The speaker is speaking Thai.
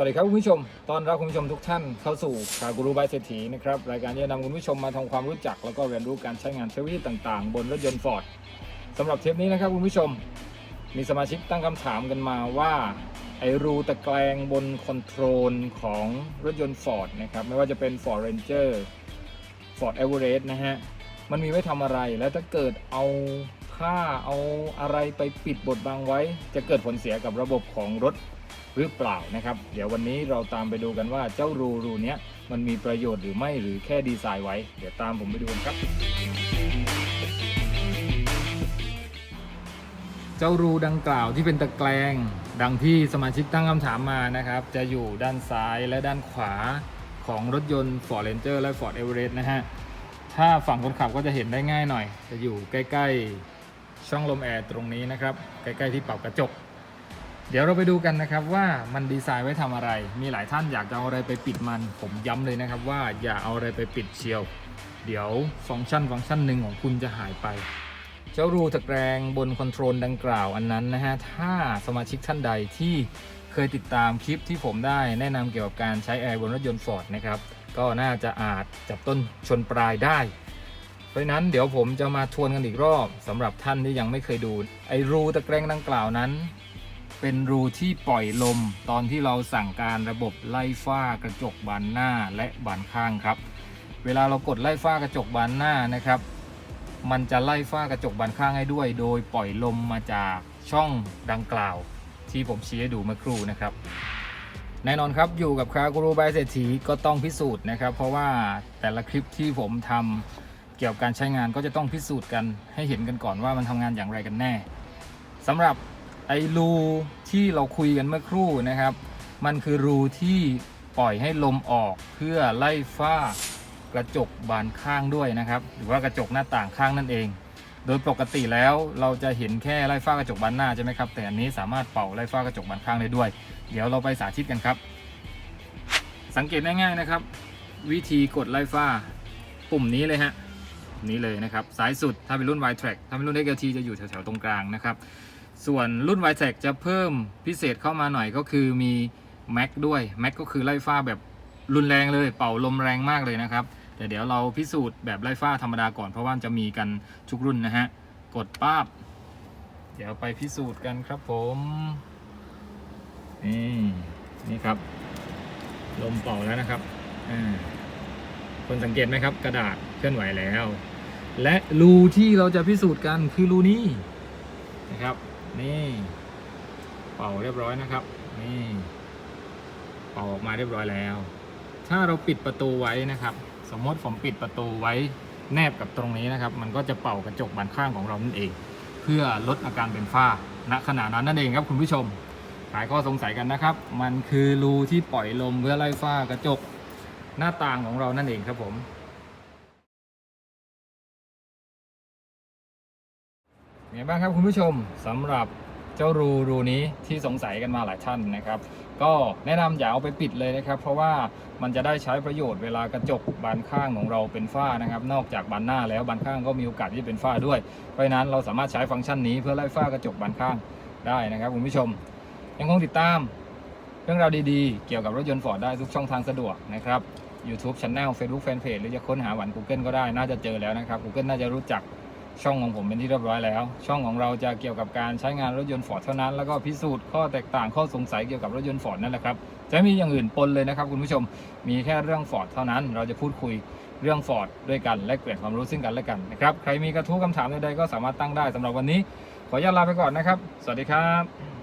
สวัสดีครับคุณผู้ชม ตอนรับคุณผู้ชมทุกท่านเข้าสู่ข่าวกูรูบายเศรษฐีนะครับ รายการที่จะนำคุณผู้ชมมาทำความรู้จัก แล้วก็เรียนรู้การใช้งานเทคโนโลยีต่างๆ บนรถยนต์ฟอร์ดสำหรับเทปนี้นะครับคุณผู้ชม มีสมาชิกตั้งคำถามกันมาว่าไอรูตะแกรงบนคอนโทรลของรถยนต์ฟอร์ดนะครับ ไม่ว่าจะเป็น Ford Ranger Ford Everest นะฮะ มันมีไว้ทำอะไร แล้วถ้าเกิดเอา ผ้าเอาอะไรไปปิดบดบังไว้ จะเกิดผลเสียกับระบบของรถหรือเปล่านะครับ เดี๋ยววันนี้เราตามไปดูกันว่าเจ้ารูรูเนี้ยมันมีประโยชน์หรือไม่หรือแค่ดีไซน์ไว้ เดี๋ยวตามผมไปดูกันครับ เจ้ารูดังกล่าวที่เป็นตะแกรงดังที่สมาชิกตั้งคำถามมานะครับ จะอยู่ด้านซ้ายและด้านขวาของรถยนต์ Ford Ranger และ Ford Everest นะฮะถ้าฝั่งคนขับก็จะเห็นได้ง่ายหน่อย จะอยู่ใกล้ ๆ ช่องลมแอร์ตรงนี้นะครับ ใกล้ๆที่เป่ากระจก เดี๋ยวเราไปดูกันนะครับว่ามันดีไซน์ไว้ทำอะไร มีหลายท่านอยากจะเอาอะไรไปปิดมัน ผมย้ำเลยนะครับว่าอย่าเอาอะไรไปปิดเชียว เดี๋ยวฟังก์ชันฟังก์ชันหนึ่งของคุณจะหายไป เจ้ารูตะแกรงบนคอนโทรลดังกล่าวอันนั้นนะฮะ ถ้าสมาชิกท่านใดที่เคยติดตามคลิปที่ผมได้แนะนำเกี่ยวกับการใช้แอร์บนรถยนต์ฟอร์ดนะครับ ก็น่าจะอาจจับต้นชนปลายได้ ราะฉะนั้นเดี๋ยวผมจะมาทวนกันอีกรอบสำหรับท่านที่ยังไม่เคยดู ไอรูตะแกรงดังกล่าวนั้น เป็นรูที่ปล่อยลม ตอนที่เราสั่งการระบบไล่ฝ้ากระจกบานหน้าและบานข้างครับ เวลาเรากดไล่ฝ้ากระจกบานหน้านะครับ มันจะไล่ฝ้ากระจกบานข้างให้ด้วย โดยปล่อยลมมาจากช่องดังกล่าว ที่ผมชี้ให้ดูเมื่อครู่นะครับแน่นอนครับอยู่กับคากูรูบายเศรษฐีก็ต้องพิสูจน์นะครับ เพราะว่าแต่ละคลิปที่ผมทำ เกี่ยวกับการใช้งานก็จะต้องพิสูจน์กันให้เห็นกันก่อนว่ามันทำงานอย่างไรกันแน่สำหรับไอ้รูที่เราคุยกันเมื่อครู่นะครับ มันคือรูที่ปล่อยให้ลมออกเพื่อไล่ฝ้ากระจกบานข้างด้วยนะครับ หรือว่ากระจกหน้าต่างข้างนั่นเอง โดยปกติแล้วเราจะเห็นแค่ไล่ฝ้ากระจกบานหน้าใช่ไหมครับ แต่อันนี้สามารถเป่าไล่ฝ้ากระจกบานข้างได้ด้วย เดี๋ยวเราไปสาธิตกันครับ สังเกตง่ายๆนะครับ วิธีกดไล่ฝ้าปุ่มนี้เลยฮะ นี้เลยนะครับซ้ายสุดถ้าเป็นรุ่น y track ถ้าเป็นรุ่น XLT จะอยู่แถวๆตรงกลางนะครับ ส่วนรุ่น y track จะเพิ่มพิเศษเข้ามาหน่อยก็คือมี Mac ด้วย Mac ก็คือไล่ฝ้าแบบรุนแรงเลย เป่าลมแรงมากเลยนะครับแต่เดี๋ยวเราพิสูจน์แบบไล่ฝ้าธรรมดาก่อนเพราะว่าจะมีกันทุกรุ่นนะฮะกดป้าบ เดี๋ยวไปพิสูจน์กันครับผมนี่นี่ครับ ลมเป่าแล้วนะครับอ่าคนสังเกตไหมครับ กระดาษเคลื่อนไหวแล้ว และรูที่เราจะพิสูจน์กันคือรูนี้นะครับ นี่เป่าเรียบร้อยนะครับ นี่เป่าออกมาเรียบร้อยแล้ว ถ้าเราปิดประตูไว้นะครับ สมมติผมปิดประตูไว้แนบกับตรงนี้นะครับ มันก็จะเป่ากระจกบานข้างของเรานั่นเอง เพื่อลดอาการเป็นฝ้าณขณะนั้นนั่นเองครับคุณผู้ชมหายข้อสงสัยกันนะครับ มันคือรูที่ปล่อยลมเพื่อไล่ฝ้ากระจกหน้าต่างของเรานั่นเองครับผม ไงบ้างครับคุณผู้ชมสำหรับเจ้ารูรูนี้ที่สงสัยกันมาหลายท่านนะครับ ก็แนะนำอย่าเอาไปปิดเลยนะครับ เพราะว่ามันจะได้ใช้ประโยชน์เวลากระจกบานข้างของเราเป็นฝ้านะครับ นอกจากบานหน้าแล้วบานข้างก็มีโอกาสที่จะเป็นฝ้าด้วย เพราะฉะนั้นเราสามารถใช้ฟังก์ชันนี้เพื่อไล่ฝ้ากระจกบานข้างได้นะครับคุณผู้ชม ยังคงติดตามเรื่องราวดีๆ เกี่ยวกับรถยนต์ฟอร์ดได้ทุกช่องทางสะดวกนะครับ YouTube Channel Facebook Fanpage หรือจะค้นหาหวัน Google ก็ได้น่าจะเจอแล้วนะครับ Google น่าจะรู้จัก ช่องของผมเป็นที่เรียบร้อยแล้ว ช่องของเราจะเกี่ยวกับการใช้งานรถยนต์ฟอร์ดเท่านั้น แล้วก็พิสูจน์ข้อแตกต่างข้อสงสัยเกี่ยวกับรถยนต์ฟอร์ดนั่นแหละครับจะม่มีอย่างอื่นปนเลยนะครับคุณผู้ชมมีแค่เรื่องฟอร์ดเท่านั้น เราจะพูดคุยเรื่องฟอร์ดด้วยกันและเปลี่ยนความรู้ซึ่งกันและกันนะครับใครมีกระทู้คำถามใดๆก็สามารถตั้งได้สำหรับวันนี้ ขออนุญาตลาไปก่อนนะครับ สวัสดีครับ